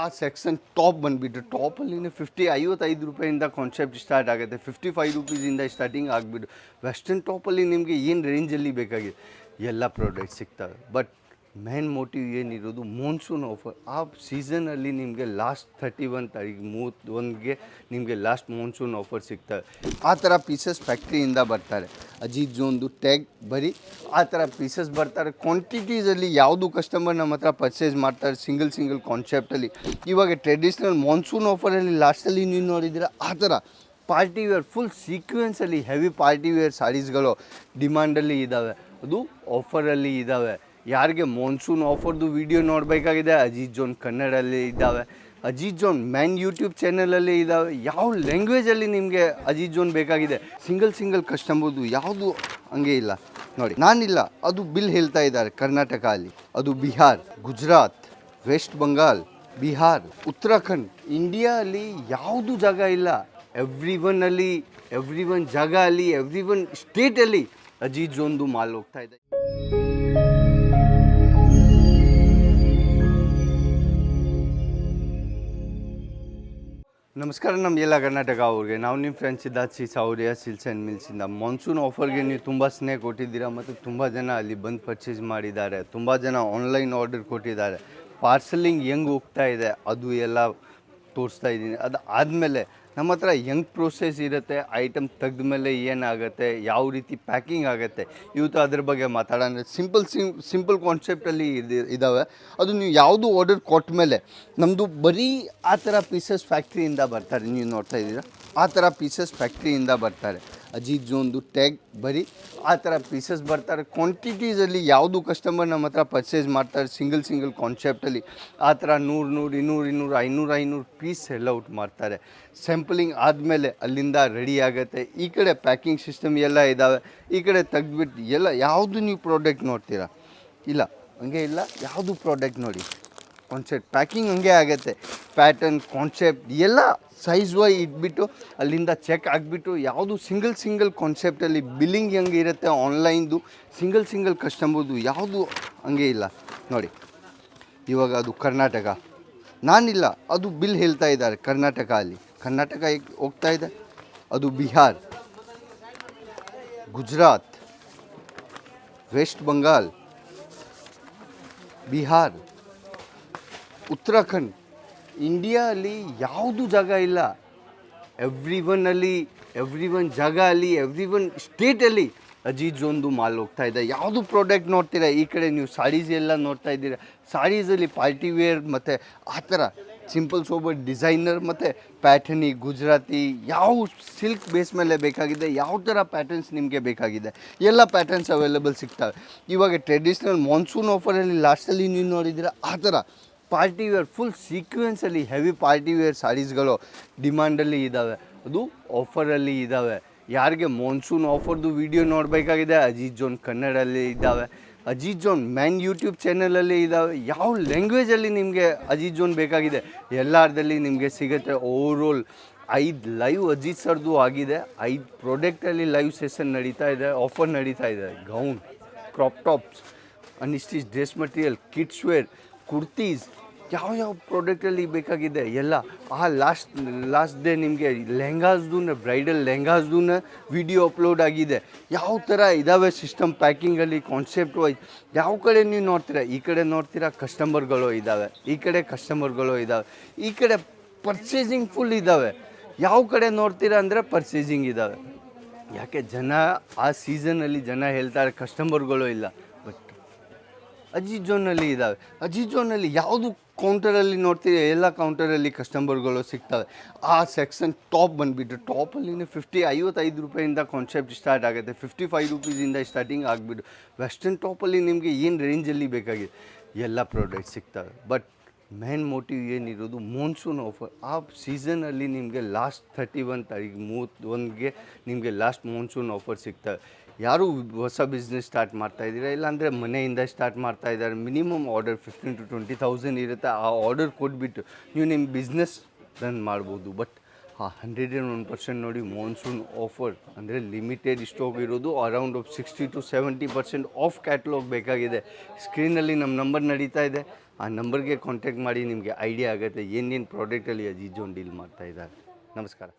ಆ section top ಬಂದುಬಿಟ್ಟು ಟಾಪಲ್ಲಿ fifty ಐವತ್ತೈದು ರೂಪಾಯಿಂದ ಕಾನ್ಸೆಪ್ಟ್ ಸ್ಟಾರ್ಟ್ ಆಗುತ್ತೆ. ಫಿಫ್ಟಿ ಫೈವ್ ರುಪೀಸಿಂದ ಸ್ಟಾರ್ಟಿಂಗ್ ಆಗಿಬಿಟ್ಟು ವೆಸ್ಟರ್ನ್ ಟಾಪಲ್ಲಿ ನಿಮಗೆ ಏನು ರೇಂಜಲ್ಲಿ ಬೇಕಾಗಿದೆ? ಎಲ್ಲ ಪ್ರಾಡಕ್ಟ್ ಸಿಗ್ತವೆ. ಬಟ್ ಮೇನ್ ಮೋಟಿವ್ ಏನಿರೋದು? ಮಾನ್ಸೂನ್ ಆಫರ್ ಆ ಸೀಸನಲ್ಲಿ ನಿಮಗೆ ಲಾಸ್ಟ್ ಥರ್ಟಿ ಒನ್ ತಾರೀಕು ಮೂವತ್ತೊಂದಿಗೆ ನಿಮಗೆ ಲಾಸ್ಟ್ ಮಾನ್ಸೂನ್ ಆಫರ್ ಸಿಗ್ತವೆ. ಆ ಥರ ಪೀಸಸ್ ಫ್ಯಾಕ್ಟ್ರಿಯಿಂದ ಬರ್ತಾರೆ. ಅಜಿತ್ ಜೋನ್ದು ಟ್ಯಾಗ್ ಬರೀ ಆ ಥರ ಪೀಸಸ್ ಬರ್ತಾರೆ. ಕ್ವಾಂಟಿಟೀಸಲ್ಲಿ ಯಾವುದು ಕಸ್ಟಮರ್ ನಮ್ಮ ಹತ್ರ ಪರ್ಚೇಸ್ ಮಾಡ್ತಾರೆ ಸಿಂಗಲ್ ಸಿಂಗಲ್ ಕಾನ್ಸೆಪ್ಟಲ್ಲಿ ಇವಾಗ ಟ್ರೆಡಿಷ್ನಲ್ ಮಾನ್ಸೂನ್ ಆಫರಲ್ಲಿ ಲಾಸ್ಟಲ್ಲಿ ನೀವು ನೋಡಿದ್ದೀರ? ಆ ಥರ ಪಾರ್ಟಿ ವೇರ್ ಫುಲ್ ಸೀಕ್ವೆನ್ಸಲ್ಲಿ ಹೆವಿ ಪಾರ್ಟಿ ವೇರ್ ಸಾರೀಸ್ಗಳು ಡಿಮ್ಯಾಂಡಲ್ಲಿ ಇದ್ದಾವೆ ಅದು ಆಫರಲ್ಲಿ ಇದ್ದಾವೆ ಯಾರಿಗೆ ಮಾನ್ಸೂನ್ ಆಫರ್ದು ವಿಡಿಯೋ ನೋಡಬೇಕಾಗಿದೆ? ಅಜಿತ್ ಜೋನ್ ಕನ್ನಡಲ್ಲಿ ಇದ್ದಾವೆ. ಅಜಿತ್ ಜೋನ್ ಮ್ಯಾನ್ ಯೂಟ್ಯೂಬ್ ಚಾನಲಲ್ಲಿ ಇದ್ದಾವೆ. ಯಾವ ಲ್ಯಾಂಗ್ವೇಜಲ್ಲಿ ನಿಮಗೆ ಅಜಿತ್ ಜೋನ್ ಬೇಕಾಗಿದೆ? ಸಿಂಗಲ್ ಸಿಂಗಲ್ ಕಸ್ಟಮರ್ದು ಯಾವುದು ಹಂಗೆ ಇಲ್ಲ. ನೋಡಿ, ನಾನಿಲ್ಲ. ಅದು ಬಿಲ್ ಹೇಳ್ತಾ ಇದ್ದಾರೆ ಕರ್ನಾಟಕ ಅಲ್ಲಿ ಅದು ಬಿಹಾರ್, ಗುಜರಾತ್ ವೆಸ್ಟ್ ಬಂಗಾಲ್ ಬಿಹಾರ್, ಉತ್ತರಾಖಂಡ್. ಇಂಡಿಯಾ ಅಲ್ಲಿ ಯಾವುದು ಜಾಗ ಇಲ್ಲ. ಎವ್ರಿ ಒನ್ ಅಲ್ಲಿ ಎವ್ರಿ ಒನ್ ಜಾಗ ಅಲ್ಲಿ ಎವ್ರಿ ಒನ್ ಸ್ಟೇಟಲ್ಲಿ ಅಜಿತ್ ಜೋನ್ದು ಮಾಲ್ ಹೋಗ್ತಾ ಇದೆ. ನಮಸ್ಕಾರ ನಮ್ಮ ಎಲ್ಲ ಕರ್ನಾಟಕ ಅವ್ರಿಗೆ. ನಾವು ನಿಮ್ಮ friends Siddharth C ಸೌರ್ಯ silks and ಮಿಲ್ಸಿಂದ ಮಾನ್ಸೂನ್ ಆಫರ್ಗೆ ನೀವು ತುಂಬ ಸ್ನೇಹ ಕೊಟ್ಟಿದ್ದೀರಾ ಮತ್ತು ತುಂಬ ಜನ ಅಲ್ಲಿ ಬಂದು ಪರ್ಚೇಸ್ ಮಾಡಿದ್ದಾರೆ. ತುಂಬ ಜನ ಆನ್ಲೈನ್ ಆರ್ಡರ್ ಕೊಟ್ಟಿದ್ದಾರೆ. ಪಾರ್ಸಲಿಂಗ್ ಹೆಂಗೆ ಹೋಗ್ತಾ ಇದೆ, ಅದು ಎಲ್ಲ ತೋರಿಸ್ತಾ ಇದ್ದೀನಿ. ಅದು ಆದಮೇಲೆ ನಮ್ಮ ಹತ್ರ ಹೆಂಗೆ ಪ್ರೋಸೆಸ್ ಇರುತ್ತೆ ಐಟಮ್ ತೆಗೆದ ಮೇಲೆ ಏನಾಗುತ್ತೆ, ಯಾವ ರೀತಿ ಪ್ಯಾಕಿಂಗ್ ಆಗುತ್ತೆ, ಇವತ್ತು ಅದ್ರ ಬಗ್ಗೆ ಮಾತಾಡೋಣ. ಸಿಂಪಲ್ ಸಿಂ ಸಿಂಪಲ್ ಕಾನ್ಸೆಪ್ಟಲ್ಲಿ ಇದು ಇದ್ದಾವೆ ಅದು ನೀವು ಯಾವುದು ಆರ್ಡರ್ ಕೊಟ್ಟ ಮೇಲೆ ನಮ್ಮದು ಬರೀ ಆ ಥರ ಪೀಸಸ್ ಫ್ಯಾಕ್ಟ್ರಿಯಿಂದ ಬರ್ತಾರೆ. ನೀವು ನೋಡ್ತಾ ಇದ್ದೀರಾ? ಆ ಥರ ಪೀಸಸ್ ಫ್ಯಾಕ್ಟ್ರಿಯಿಂದ ಬರ್ತಾರೆ. ಅಜಿತ್ ಜೋನ್ದು ಟ್ಯಾಗ್ ಬರೀ ಆ ಥರ ಪೀಸಸ್ ಬರ್ತಾರೆ. ಕ್ವಾಂಟಿಟೀಸಲ್ಲಿ ಯಾವುದು ಕಸ್ಟಮರ್ ನಮ್ಮ ಹತ್ರ ಪರ್ಚೇಸ್ ಮಾಡ್ತಾರೆ ಸಿಂಗಲ್ ಸಿಂಗಲ್ ಕಾನ್ಸೆಪ್ಟಲ್ಲಿ ಆ ಥರ ನೂರು ನೂರು, ಇನ್ನೂರು ಇನ್ನೂರು, ಐನೂರು ಐನೂರು ಪೀಸ್ ಸೆಲ್ ಔಟ್ ಮಾಡ್ತಾರೆ. ಸ್ಯಾಂಪಲಿಂಗ್ ಆದಮೇಲೆ ಅಲ್ಲಿಂದ ರೆಡಿ ಆಗುತ್ತೆ. ಈ ಕಡೆ ಪ್ಯಾಕಿಂಗ್ ಸಿಸ್ಟಮ್ ಎಲ್ಲ ಇದ್ದಾವೆ ಈ ಕಡೆ ತೆಗೆದ್ಬಿಟ್ಟು ಎಲ್ಲ, ಯಾವುದು ನೀವು ಪ್ರಾಡಕ್ಟ್ ನೋಡ್ತೀರಾ? ಇಲ್ಲ, ಹಂಗೆ ಇಲ್ಲ. ಯಾವುದು ಪ್ರಾಡಕ್ಟ್ ನೋಡಿ? ಕಾನ್ಸೆಪ್ಟ್ ಪ್ಯಾಕಿಂಗ್ ಹಂಗೆ ಆಗುತ್ತೆ. ಪ್ಯಾಟರ್ನ್ ಕಾನ್ಸೆಪ್ಟ್ ಎಲ್ಲ ಸೈಜ್ ವೈ ಇಟ್ಬಿಟ್ಟು ಅಲ್ಲಿಂದ ಚೆಕ್ ಆಗಿಬಿಟ್ಟು ಯಾವುದು ಸಿಂಗಲ್ ಸಿಂಗಲ್ ಕಾನ್ಸೆಪ್ಟಲ್ಲಿ ಬಿಲ್ಲಿಂಗ್ ಹೆಂಗೆ ಇರುತ್ತೆ ಆನ್ಲೈನ್ದು ಸಿಂಗಲ್ ಸಿಂಗಲ್ ಕಸ್ಟಮರ್ದು ಯಾವುದು ಹಂಗೆ ಇಲ್ಲ. ನೋಡಿ, ಇವಾಗ ಅದು ಕರ್ನಾಟಕ. ನಾನಿಲ್ಲ, ಅದು ಬಿಲ್ ಹೇಳ್ತಾ ಇದ್ದಾರೆ ಕರ್ನಾಟಕ ಅಲ್ಲಿ. ಕರ್ನಾಟಕ ಹೇಗ್ ಹೋಗ್ತಾ ಇದೆ? ಅದು ಬಿಹಾರ್, ಗುಜರಾತ್ ವೆಸ್ಟ್ ಬಂಗಾಲ್ ಬಿಹಾರ್. ಉತ್ತರಾಖಂಡ್. ಇಂಡಿಯಾ ಅಲ್ಲಿ ಯಾವುದು ಜಾಗ ಇಲ್ಲ. ಎವ್ರಿ ಒನ್ ಅಲ್ಲಿ ಎವ್ರಿ ಒನ್ ಜಾಗ ಅಲ್ಲಿ ಎವ್ರಿ ಒನ್ ಸ್ಟೇಟಲ್ಲಿ ಅಜೀಜ್ ಒಂದು ಮಾಲ್ ಹೋಗ್ತಾ ಇದೆ. ಯಾವುದು ಪ್ರಾಡಕ್ಟ್ ನೋಡ್ತೀರಾ? ಈ ಕಡೆ ನೀವು ಸಾರೀಸ್ ಎಲ್ಲ ನೋಡ್ತಾ ಇದ್ದೀರಾ? ಸಾರೀಸಲ್ಲಿ ಪಾರ್ಟಿ ವೇರ್ ಮತ್ತು ಆ ಥರ ಸಿಂಪಲ್ ಸೋಬರ್ ಡಿಸೈನರ್ ಮತ್ತು ಪ್ಯಾಟರ್ನಿ ಗುಜರಾತಿ ಯಾವ ಸಿಲ್ಕ್ ಬೇಸ್ ಮೇಲೆ ಬೇಕಾಗಿದೆ, ಯಾವ ಥರ ಪ್ಯಾಟರ್ನ್ಸ್ ನಿಮಗೆ ಬೇಕಾಗಿದೆ? ಎಲ್ಲ ಪ್ಯಾಟರ್ನ್ಸ್ ಅವೈಲೇಬಲ್ ಸಿಗ್ತವೆ. ಇವಾಗ ಟ್ರೆಡಿಷ್ನಲ್ ಮಾನ್ಸೂನ್ ಆಫರಲ್ಲಿ ಲಾಸ್ಟಲ್ಲಿ ನೀವು ನೋಡಿದ್ದೀರಾ? ಆ ಥರ ಪಾರ್ಟಿ ವೇರ್ ಫುಲ್ ಸೀಕ್ವೆನ್ಸಲ್ಲಿ ಹೆವಿ ಪಾರ್ಟಿ ವೇರ್ ಸಾರೀಸ್ಗಳು ಡಿಮ್ಯಾಂಡಲ್ಲಿ ಇದ್ದಾವೆ ಅದು ಆಫರಲ್ಲಿ ಇದ್ದಾವೆ ಯಾರಿಗೆ ಮಾನ್ಸೂನ್ ಆಫರ್ದು ವಿಡಿಯೋ ನೋಡಬೇಕಾಗಿದೆ, ಅಜಿತ್ ಜೋನ್ ಕನ್ನಡಲ್ಲಿ ಇದ್ದಾವೆ. ಅಜಿತ್ ಜೋನ್ ಮ್ಯಾನ್ ಯೂಟ್ಯೂಬ್ ಚಾನಲಲ್ಲಿ ಇದ್ದಾವೆ. ಯಾವ ಲ್ಯಾಂಗ್ವೇಜಲ್ಲಿ ನಿಮಗೆ ಅಜಿತ್ ಜೋನ್ ಬೇಕಾಗಿದೆ? ಎಲ್ಲರದಲ್ಲಿ ನಿಮಗೆ ಸಿಗುತ್ತೆ. ಓವರೋಲ್ ಐದು ಲೈವ್ ಅಜಿತ್ ಸರ್ದು ಆಗಿದೆ. ಐದು ಪ್ರಾಡಕ್ಟಲ್ಲಿ ಲೈವ್ ಸೆಷನ್ ನಡೀತಾ ಇದೆ ಆಫರ್ ನಡೀತಾ ಇದೆ. Gown crop tops unstitch dress material kids wear kurtis ಯಾವ ಯಾವ ಪ್ರಾಡಕ್ಟಲ್ಲಿ ಬೇಕಾಗಿದೆ ಎಲ್ಲ. ಆ ಲಾಸ್ಟ್ ಲಾಸ್ಟ್ ಡೇ ನಿಮಗೆ ಲೆಹಂಗಾಸ್ದು ಬ್ರೈಡಲ್ ಲೆಹಂಗಾಸ್ದು ವಿಡಿಯೋ ಅಪ್ಲೋಡ್ ಆಗಿದೆ. ಯಾವ ಥರ ಇದ್ದಾವೆ ಸಿಸ್ಟಮ್ ಪ್ಯಾಕಿಂಗಲ್ಲಿ ಕಾನ್ಸೆಪ್ಟ್ ವೈಸ್ ಯಾವ ಕಡೆ ನೀವು ನೋಡ್ತೀರಾ? ಈ ಕಡೆ ನೋಡ್ತೀರಾ ಕಸ್ಟಮರ್ಗಳು ಇದ್ದಾವೆ ಈ ಕಡೆ ಕಸ್ಟಮರ್ಗಳು ಇದ್ದಾವೆ ಈ ಕಡೆ ಪರ್ಚೇಸಿಂಗ್ ಫುಲ್ ಇದ್ದಾವೆ ಯಾವ ಕಡೆ ನೋಡ್ತೀರಾ ಅಂದರೆ ಪರ್ಚೇಸಿಂಗ್ ಇದ್ದಾವೆ ಯಾಕೆ ಜನ ಆ ಸೀಸನಲ್ಲಿ ಜನ ಹೇಳ್ತಾರೆ ಕಸ್ಟಮರ್ಗಳು ಇಲ್ಲ. ಬಟ್ ಅಜಿಜೋನಲ್ಲಿ ಇದ್ದಾವೆ ಅಜಿಜೋನಲ್ಲಿ ಯಾವುದು ಕೌಂಟರಲ್ಲಿ ನೋಡ್ತೀವಿ ಎಲ್ಲ ಕೌಂಟರಲ್ಲಿ ಕಸ್ಟಮರ್ಗಳು ಸಿಗ್ತವೆ. ಆ ಸೆಕ್ಷನ್ ಟಾಪ್ ಬಂದುಬಿಟ್ಟು ಟಾಪಲ್ಲಿ ಫಿಫ್ಟಿ ಐವತ್ತೈದು ರೂಪಾಯಿಂದ ಕಾನ್ಸೆಪ್ಟ್ ಸ್ಟಾರ್ಟ್ ಆಗುತ್ತೆ. ಫಿಫ್ಟಿ ಫೈವ್ ರುಪೀಸಿಂದ ಸ್ಟಾರ್ಟಿಂಗ್ ಆಗಿಬಿಟ್ಟು ವೆಸ್ಟರ್ನ್ ಟಾಪಲ್ಲಿ ನಿಮಗೆ ಏನು ರೇಂಜಲ್ಲಿ ಬೇಕಾಗಿದೆ? ಎಲ್ಲ ಪ್ರಾಡಕ್ಟ್ ಸಿಗ್ತವೆ. ಬಟ್ ಮೇನ್ ಮೋಟಿವ್ ಏನಿರೋದು? ಮಾನ್ಸೂನ್ ಆಫರ್ ಆ ಸೀಸನಲ್ಲಿ ನಿಮಗೆ ಲಾಸ್ಟ್ ಥರ್ಟಿ ಒನ್ ತಾರೀಕು ಮೂವತ್ತೊಂದಿಗೆ ನಿಮಗೆ ಲಾಸ್ಟ್ ಮಾನ್ಸೂನ್ ಆಫರ್ ಸಿಗ್ತವೆ. ಯಾರು ಹೊಸ ಬಿಸ್ನೆಸ್ ಸ್ಟಾರ್ಟ್ ಮಾಡ್ತಾ ಇದ್ದೀರಾ? ಇಲ್ಲಾಂದರೆ ಮನೆಯಿಂದ ಸ್ಟಾರ್ಟ್ ಮಾಡ್ತಾ ಇದ್ದಾರೆ. Minimum order fifteen to twenty thousand ಇರುತ್ತೆ. ಆ ಆರ್ಡರ್ ಕೊಟ್ಬಿಟ್ಟು ನೀವು ನಿಮ್ಮ ಬಿಸ್ನೆಸ್ ರನ್ ಮಾಡ್ಬೋದು. But hundred and one percent ನೋಡಿ ಮಾನ್ಸೂನ್ ಆಫರ್ ಅಂದರೆ ಲಿಮಿಟೆಡ್ ಸ್ಟಾಕ್ ಇರೋದು around of sixty to seventy percent of catalogue ಬೇಕಾಗಿದೆ. ಸ್ಕ್ರೀನಲ್ಲಿ ನಮ್ಮ ನಂಬರ್ ನಡೀತಾ ಇದೆ. ಆ ನಂಬರ್ಗೆ ಕಾಂಟ್ಯಾಕ್ಟ್ ಮಾಡಿ ನಿಮಗೆ ಐಡಿಯಾ ಆಗುತ್ತೆ. ಏನೇನು ಪ್ರಾಡಕ್ಟಲ್ಲಿ ಅಜೀಜೋನ್ ಜೋನ್ ಡೀಲ್ ಮಾಡ್ತಾ ಇದ್ದಾರೆ. ನಮಸ್ಕಾರ.